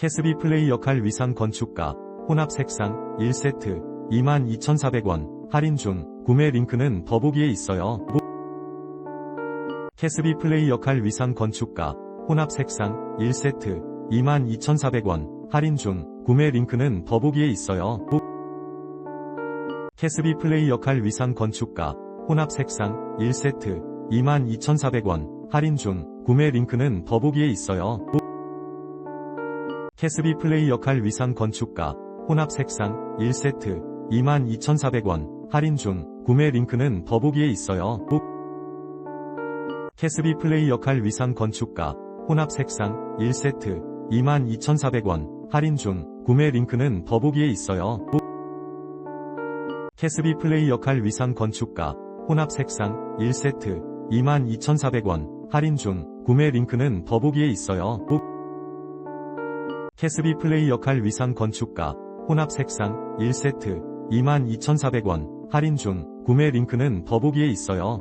캐스비 플레이 역할 위상 건축가, 혼합 색상, 1세트, 22,400원, 할인 중, 구매 링크는 더보기에 있어요. 캐스비 플레이 역할 위상 건축가, 혼합 색상, 1세트, 22,400원, 할인 중, 구매 링크는 더보기에 있어요. 캐스비 플레이 역할 위상 건축가, 혼합 색상, 1세트, 22,400원, 할인 중, 구매 링크는 더보기에 있어요. 캐스비 플레이 역할 위상 건축가, 혼합 색상, 1세트, 22,400원, 할인 중, 구매 링크는 더보기에 있어요. 캐스비 플레이 역할 위상 건축가, 혼합 색상, 1세트, 22,400원, 할인 중, 구매 링크는 더보기에 있어요. 캐스비 플레이 역할 위상 건축가, 혼합 색상, 1세트, 22,400원, 할인 중, 구매 링크는 더보기에 있어요. 캐스비 플레이 역할 위상 건축가, 혼합 색상, 1세트, 22,400원, 할인 중, 구매 링크는 더보기에 있어요.